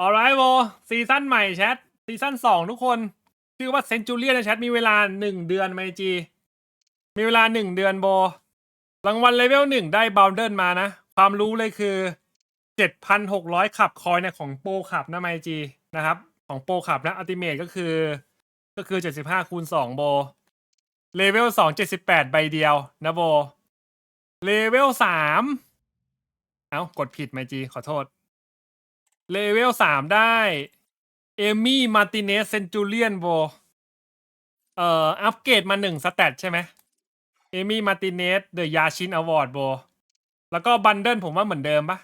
ออไรโวซีซั่นใหม่แชทซีซั่นสองทุกคน ชื่อว่าเซนจูเลียนแชทมีเวลาหนึ่งเดือนไมจี มีเวลาหนึ่งเดือนโบรางวัลเลเวลหนึ่งได้บ o ลเดิ n มานะ ความรู้เลยคือเจ็ดพันหกร้อยขับคอยเนี่ยของโปรขับนะไมจีนะครับ ของโปรขับนะอัลติเมทก็คือ ก็คือเจ็ดสิบห้าคูณสองโบเลเวลสองเจ็ดสิบแปดใบเดียวนะโบเลเวลสามเอ้ากดผิดไมจีขอโทษ เลเวลสามได้ เอมี่มาติเนสเซนจูเลียนโบเอ่ออัปเกรดมาหนึ่งสเตตใช่ไหมเอมี่มาติเนสเดอะยาชินอวอร์ดโบแล้วก็บันเดิลผมว่าเหมือนเดิมปะ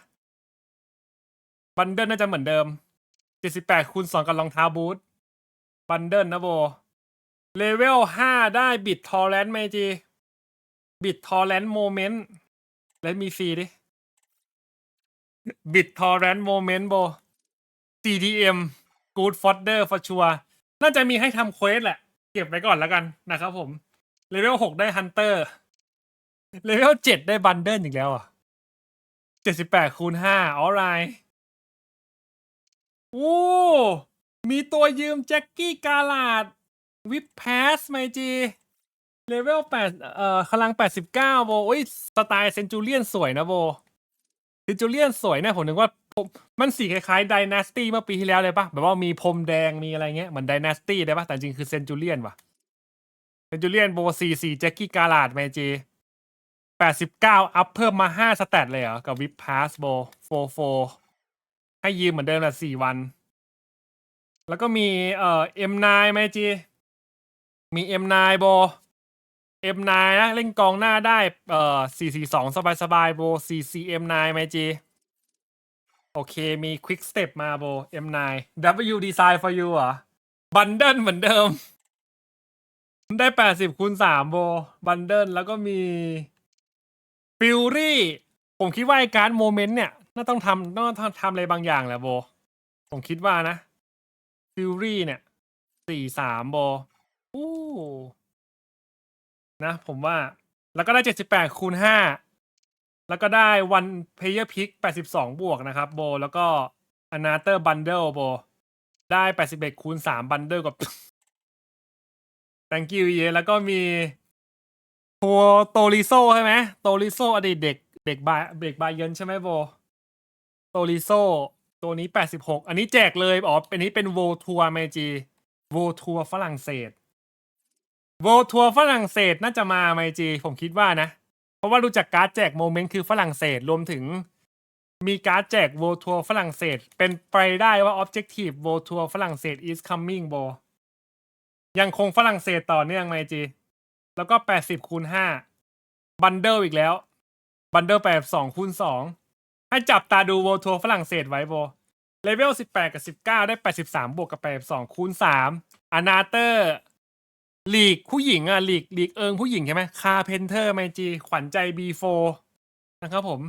บันเดิลน่าจะเหมือนเดิม78คูณ2กับรองเท้าบูทบันเดิลนะโบเลเวล5ได้บิดทอร์เรนต์ไหมจีบิดทอร์เรนต์โมเมนต์และมีซีดิ บิดทอร์เรนต์โมเมนต์โบ CDM Good Fodder for sure น่าจะมีให้ทำเควสแหละ เก็บไว้ก่อนแล้วกันนะครับผม เลเวลหกได้ฮันเตอร์เลเวลเจ็ดได้บันเดิลอีกแล้วอะเจ็ดสิบแปดคูณห้าออไรโอ้มีตัวยืมแจ็คกี้กาลาดวิปแพสไมจีเลเวลแปดเอ่อพลังแปดสิบเก้าโบโอ้ยสไตล์เซนจูเลียนสวยนะโบ เซนจูเลียนสวยนะผมนึกว่ามันสีคล้ายๆ d ดนาสตี้เมื่อปีที่แล้วเลยปะแบบว่ามีพรมแดงมีอะไรเงี้ยเหมือน d ดนาสตี้ได้ปะแต่จริงคือเซนจูเลียนว่ะเซนจูเลียนโบซีซีแจ็คกี้กาลาดเมจีแปดสิบเก้าอัพเพิ่มมาห้าสแตทเลยเหรอ กับวิปพาสโบโฟโฟให้ยืมเหมือนเดิมแหละสี่วัน แล้วก็มีเอ่อเอ็มไนเมจีมีเอ็มไนโบ เอ็มนนะเล่นกองหน้าได้เอ่อสี่สี่สองสบายสบายๆโบซีซีเอ็มนเมจีโอเคมี Quick Step มาโบ M9 W Design for you เหรอบันเดิลเหมือนเดิม ได้แปดสิบคูณสามโบบันเดิลแล้วก็มีฟิลรี่ผมคิดว่าไอการโมเมนต์เนี่ยน่าต้องทำน่าต้องทำอะไรบางอย่างแหละโบ ผมคิดว่านะฟิลรี่เนี่ยสี่สามโบอู้ นะ ผมว่า แล้วก็ได้เจ็ดสิบแปดคูณห้าแล้วก็ได้วันเพย์พิกแปดสิบสองบวกนะครับ โบ แล้วก็อนาเตอร์บันเดิลโบ ได้แปดสิบเอ็ดคูณสามบันเดิลกับ thank you เยแล้วก็มีโฮโตริโซใช่ไหมโตริโซอดีตเด็ก เด็กบาเด็กบาเยนใช่ไหมโบ โตริโซตัวนี้แปดสิบหกอันนี้แจกเลยอ๋ออันนี้เป็นโวทัวร์เมจีโวทัวร์ฝรั่งเศส โวลทัวร์ฝรั่งเศสน่าจะมาเมจี ผมคิดว่านะ เพราะว่ารู้จักการ์ดแจกโมเมนต์คือฝรั่งเศสรวมถึง มีการ์ดแจกโวลทัวร์ฝรั่งเศส เป็นไปได้ว่า Objective โวลทัวร์ฝรั่งเศส is coming โบยังคงฝรั่งเศสต่อเนื่องไหมจี แล้วก็แปดสิบคูณห้าบันเดิลอีกแล้ว บันเดิลแปดสองคูณสองให้จับตาดูโวลทัวร์ฝรั่งเศสไว้โบเลเวลสิบแปดกับสิบเก้าได้แปดสิบสามบวกกับแปดสองคูณสามอนาเตอร์ ลีกผู้หญิงอะลีกลีกเอิงผู้หญิงใช่ไหมคาเพนเทอร์ไมจีขวัญใจบีโฟนะครับผม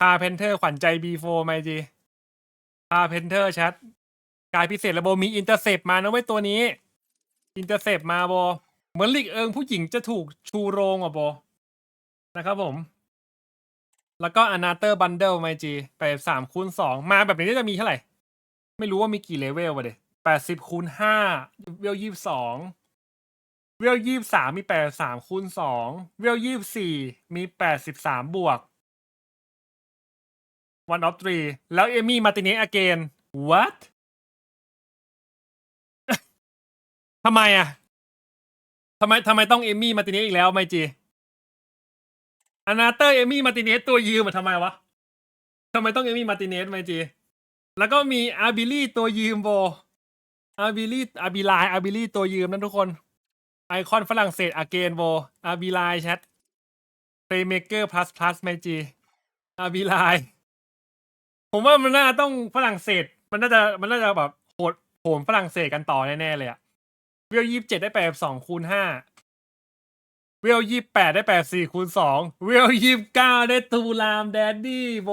คาเพนเทอร์ขวัญใจบีโฟไมจีคาเพนเทอร์ชัดกายพิเศษระบบมีอินเตอร์เซปมานะเว้ยตัวนี้อินเตอร์เซปมาโบเหมือนลีกเอิงผู้หญิงจะถูกชูโรงอะโบนะครับผม แล้วก็อนาเตอร์บันเดิลไมจีไปสามคูณสองมาแบบนี้จะมีเท่าไหร่ ไม่รู้ว่ามีกี่เลเวลวะเด็แปดสิบคูณห้าเวลยี่สิบสอง เวลยี่สามมีแปดสามคูณสองเวลยี่สี่มีแปดสิบสามบวก one of three แล้วเอมี่มาติเนส again what ทำไมอะทำไมทำไมต้องเอมี่มาติเนสอีกแล้วไมจีอนาเตอร์เอมี่มาติเนสตัวยืมมาทำไมวะทำไมต้องเอมี่มาติเนสไมจีแล้วก็มีอาบิลี่ตัวยืมโบอาบิลี่อาบิลายอาบิลี่ตัวยืมนั่นทุกคน ไอคอนฝรั่งเศสอาเกนโบอาบิลแชทเพย์เมเกอร์พลัสพลัสไมจีอาบิลผมว่ามันน่าต้องฝรั่งเศส มันน่าจะมันน่าจะแบบโหดโหมฝรั่งเศสกันต่อแน่ๆเลยอะเวลยี่สิบเจ็ดได้แปดสองคูณห้าเวลยี่แปดได้แปดสี่คูณสองเวลยี่เก้าได้ตูลามแดดดี้โบ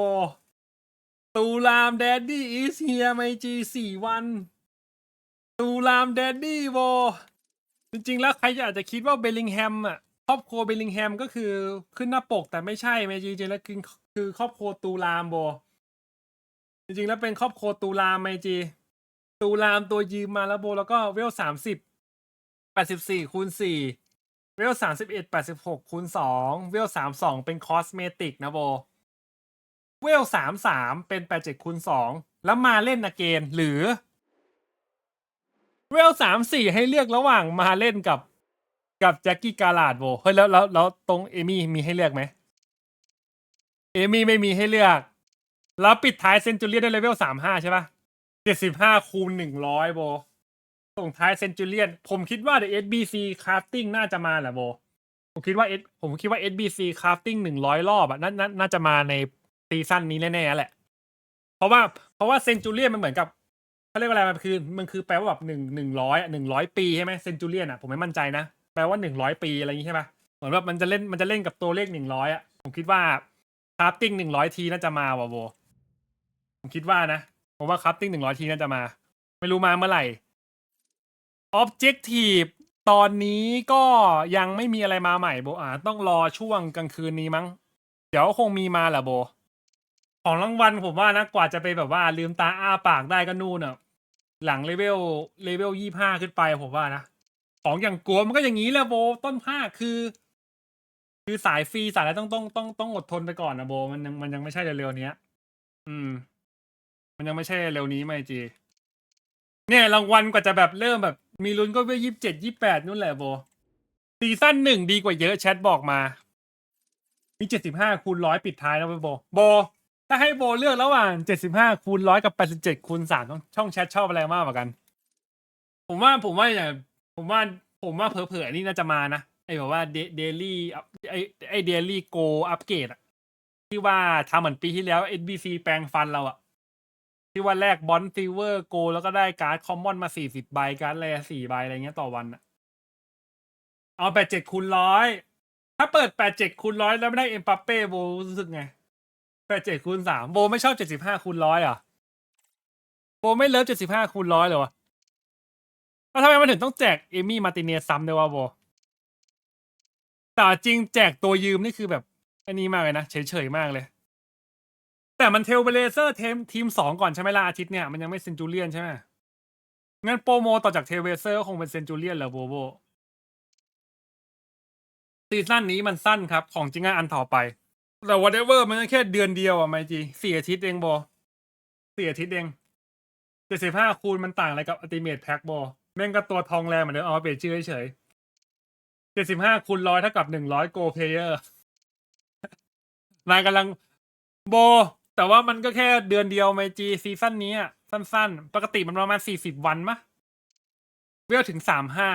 ตูลามแดดดี้อีสเฮียไมจีสี่วัน ตูลามแดดดี้โบ จริงๆ แล้วใครอาจจะคิดว่าเบลลิงแฮมอะครอบครัวเบลลิงแฮมก็คือขึ้นหน้าปกแต่ไม่ใช่ไมจีจริงๆแล้วคือคือครอบครัวตูลามโบจริงๆแล้วเป็นครอบครัวตูรามไมจีตูรามตัวยืมมาแล้วโบแล้วก็เวลสามสิบแปดสิบสี่คูณสี่เวลสามสิบเอ็ดแปดสิบหกคูณสองเวลสามสองเป็นคอสเมติกนะโบเวลสามสามเป็นแปดเจ็ดคูณสองแล้วมาเล่นนะเกนหรือ เวลสามสี่ให้เลือกระหว่างมาเล่นกับ กับแจ็คกี้กาลาดโบเฮ้ยแล้วแล้วแล้วตรงเอมี่มีให้เลือกไหมเอมี่ไม่มีให้เลือก แล้วปิดท้ายเซนจูเลียนด้วยเลเวลสามห้าใช่ปะเจ็ดสิบห้าคูณหนึ่งร้อยโบส่งท้ายเซนจูเลียน ผมคิดว่าเดี๋ยว SBC crafting น่าจะมาแหละโบ ผมคิดว่า S ผมคิดว่า SBC crafting หนึ่งร้อยรอบอะน่าน่าน่าจะมาในซีซั่นนี้แน่ๆแหละ เพราะว่าเพราะว่าเซนจูเลียนมันเหมือนกับ เขาเรียกว่าอะไรมันคือมันคือแปลว่าแบบหนึ่งหนึ่งร้อยหนึ่งร้อยปีใช่ไหมเซนจูเลียนอะผมไม่มั่นใจนะ แปลว่าหนึ่งร้อยปีอะไรอย่างงี้ใช่ปะเหมือนแบบมันจะเล่นมันจะเล่นกับตัวเลขหนึ่งร้อยอะผมคิดว่าคราฟติ้งหนึ่งร้อยทีน่าจะมาว่ะโบผมคิดว่านะผมว่าคราฟติ้งหนึ่งร้อยทีน่าจะมา ไม่รู้มาเมื่อไหร่ Objective ตอนนี้ก็ยังไม่มีอะไรมาใหม่โบอ่าต้องรอช่วงกลางคืนนี้มั้ง เดี๋ยวคงมีมาแหละโบ ของรางวัลผมว่านะกว่าจะไปแบบว่าลืมตาอ้าปากได้ก็นู่นอะ หลังเลเวลเลเวลยี่ห้าขึ้นไปผมว่านะ ของอย่างกลัวมันก็อย่างนี้แหละโบต้นภาคคือ คือสายฟรีสายอะไรต้องต้องต้องต้องอดทนไปก่อนนะโบ มันยังมันยังไม่ใช่เร็วๆนี้ยอืม มันยังไม่ใช่เร็วนี้ไม่จี เนี่ยรางวัลกว่าจะแบบเริ่มแบบ มีลุ้นก็เพื่ยี่สิบเจ็ดยี่แปดนู่นแหละโบซีซั่นหนึ่งดีกว่าเยอะแชทบอกมา มีเจ็ดสิบห้าคูณร้อยปิดท้ายนะโบโบ ถ้าให้โบเลือกระหว่างเจ็ดสิบห้าคูณร้อยกับแปดสิบเจ็ดคูณสามช่องแชทชอบอะไรมากกว่ากัน ผมว่าผมว่าอย่างผมว่าผมว่าเผลอๆนี่น่าจะมานะไอ้แบบว่าเดลี่ไอ้ไอ้เดลี่โกอัปเกรดอะที่ว่าทำเหมือนปีที่แล้ว NBC แปลงฟันเราอะที่ว่าแลกบอลซิลเวอร์โก แล้วก็ได้การ์ดคอมมอนมาสี่สิบใบการ์ดแรสี่ใบอะไรเงี้ยต่อวันอะเอาแปดเจ็ดคูณร้อยถ้าเปิดแปดเจ็ดคูณร้อยแล้วไม่ได้เอ็มปัปเป้โบรู้สึกไง แปดเจ็ดคูณสามโบไม่ชอบเจ็ดสิบห้าคูณร้อยอะโบไม่เลิฟเจ็ดสิบห้าคูณร้อยเลยวะแล้วทำไมมันถึงต้องแจกเอมี่มาติเนสซ้ำด้วยวะโบแต่จริงแจกตัวยืมนี่คือแบบอันนี้มากเลยนะ เฉยๆมากเลย แต่มันเทลเบเลเซอร์เทมทีมสองก่อนใช่ไหมล่ะอาทิตย์เนี่ยมันยังไม่เซนจูเลียนใช่ไหมงั้นโปรโมต่อจากเทลเบเลเซอร์ก็คงเป็นเซนจูเลียนเหรอโบโบซีซั่นนี้มันสั้นครับ ของจริงอะอันต่อไป แต่ whatever มันก็แค่เดือนเดียวอะไมจีสี่อาทิตย์เองโบสี่อาทิตย์เองเจ็ดสิบห้าคูณมันต่างอะไรกับอัติเมทแพ็กโบแม่งก็ตัวทองแรงเหมือนเดิมเอาเปลี่ยนชื่อเฉยเจ็ดสิบห้าคูณร้อยเท่ากับหนึ่งร้อยโกเพเยอร์นายกำลังโบ แต่ว่ามันก็แค่เดือนเดียวไมจีซีซั่นนี้สั้นๆ ปกติมันประมาณสี่สิบวันมะเวลถึงสามห้า